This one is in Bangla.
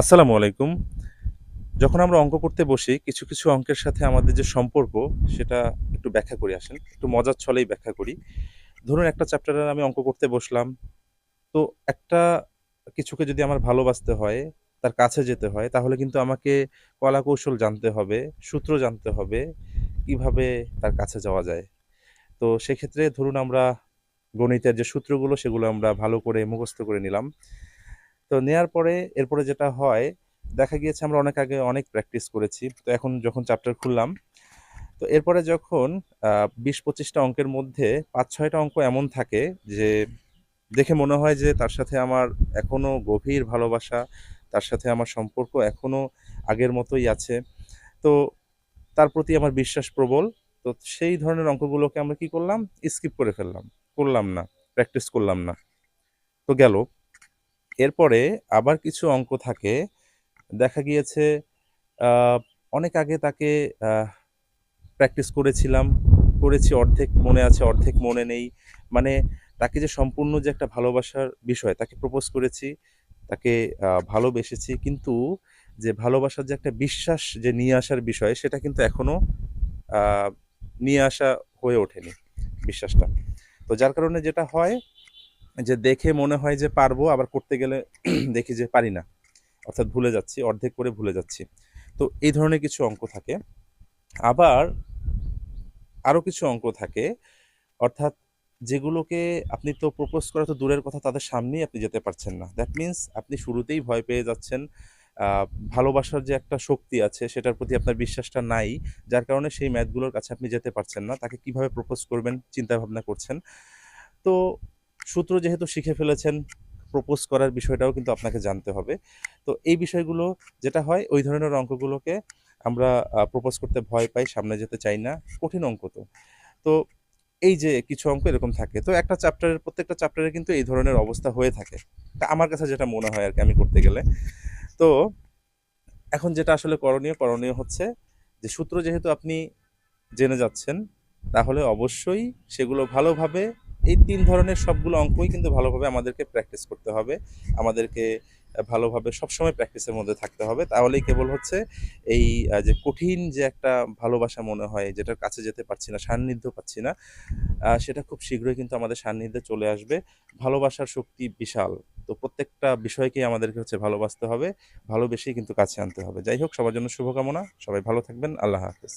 আসসালামু আলাইকুম। যখন আমরা অঙ্ক করতে বসি, কিছু কিছু অঙ্কের সাথে আমাদের যে সম্পর্ক, সেটা একটু ব্যাখ্যা করে আসেন একটু মজার ছলেই ব্যাখ্যা করি। ধরুন একটা চ্যাপ্টারের আমি অঙ্ক করতে বসলাম। তো একটা কিছুকে যদি আমার ভালোবাসতে হয়, তার কাছে যেতে হয়, তাহলে কিন্তু আমাকে কলা কৌশল জানতে হবে, সূত্র জানতে হবে, কীভাবে তার কাছে যাওয়া যায়। তো সেক্ষেত্রে ধরুন আমরা গণিতের যে সূত্রগুলো, সেগুলো আমরা ভালো করে মুখস্থ করে নিলাম। তো নেয়ার পরে এরপরে যেটা হয়, দেখা গিয়েছে আমরা অনেক আগে অনেক প্র্যাকটিস করেছি। তো এখন যখন চ্যাপ্টার খুললাম, তো এরপরে যখন বিশ পঁচিশটা অঙ্কের মধ্যে পাঁচ ছয়টা অঙ্ক এমন থাকে যে, দেখে মনে হয় যে তার সাথে আমার এখনও গভীর ভালোবাসা, তার সাথে আমার সম্পর্ক এখনও আগের মতোই আছে। তো তার প্রতি আমার বিশ্বাস প্রবল। তো সেই ধরনের অঙ্কগুলোকে আমরা কি করলাম? স্কিপ করে ফেললাম। করলাম না। প্র্যাকটিস করলাম না। তো গেল। এরপরে আবার কিছু অঙ্ক থাকে। দেখা গিয়েছে অনেক আগে তাকে প্র্যাকটিস করেছিলাম, করেছি অর্ধেক মনে আছে, অর্ধেক মনে নেই। মানে তাকে যে সম্পূর্ণ যে একটা ভালোবাসার বিষয়, তাকে প্রপোজ করেছি, তাকে ভালোবেসেছি, কিন্তু যে ভালোবাসার যে একটা বিশ্বাস যে নিয়ে আসার বিষয়, সেটা কিন্তু এখনও নিয়ে আসা হয়ে ওঠেনি বিশ্বাসটা। তো যার কারণে যেটা হয় যে দেখে মনে হয় যে পারব, আবার করতে গেলে দেখি যে পারি না। অর্থাৎ ভুলে যাচ্ছি, অর্ধেক করে ভুলে যাচ্ছি। তো এই ধরনের কিছু অঙ্ক থাকে। আবার আরও কিছু অঙ্ক থাকে। অর্থাৎ যেগুলোকে আপনি তো প্রপোজ করা তো দূরের কথা, তাদের সামনেই আপনি যেতে পারছেন না। দ্যাট মিন্স আপনি শুরুতেই ভয় পেয়ে যাচ্ছেন। ভালোবাসার যে একটা শক্তি আছে, সেটার প্রতি আপনার বিশ্বাসটা নাই। যার কারণে সেই ম্যাথগুলোর কাছে আপনি যেতে পারছেন না। তাকে কীভাবে প্রপোজ করবেন চিন্তা ভাবনা করছেন। তো সূত্র যেহেতু শিখে ফেলেছেন প্রপোজ করার বিষয়টাও কিন্তু আপনাকে জানতে হবে। তো এই বিষয়গুলো যেটা হয়, ওই ধরনের অঙ্কগুলোকে আমরা প্রপোজ করতে ভয় পাই, সামনে যেতে চাই না, কঠিন অঙ্ক তো। তো এই যে কিছু অঙ্ক এরকম থাকে, তো একটা চ্যাপ্টারের প্রত্যেকটা চ্যাপ্টারে কিন্তু এই ধরনের অবস্থা হয়ে থাকে। তা আমার কাছে যেটা মনে হয় আর কি, আমি করতে গেলে। তো এখন যেটা আসলে করণীয় করণীয় হচ্ছে যে সূত্র যেহেতু আপনি জেনে যাচ্ছেন, তাহলে অবশ্যই সেগুলো ভালোভাবে এই তিন ধরনের সবগুলো অঙ্কই কিন্তু ভালোভাবে আমাদেরকে প্র্যাকটিস করতে হবে। আমাদেরকে ভালোভাবে সবসময় প্র্যাকটিসের মধ্যে থাকতে হবে। তাহলেই কেবল হচ্ছে এই যে কঠিন যে একটা ভালোবাসা মনে হয়, যেটার কাছে যেতে পারছি না, সান্নিধ্য পাচ্ছি না সেটা খুব শীঘ্রই কিন্তু আমাদের সান্নিধ্যে চলে আসবে। ভালোবাসার শক্তি বিশাল। তো প্রত্যেকটা বিষয়কেই আমাদেরকে হচ্ছে ভালোবাসতে হবে, ভালোবেসেই কিন্তু কাছে আনতে হবে। যাই হোক, সবার জন্য শুভকামনা। সবাই ভালো থাকবেন। আল্লাহ হাফেজ।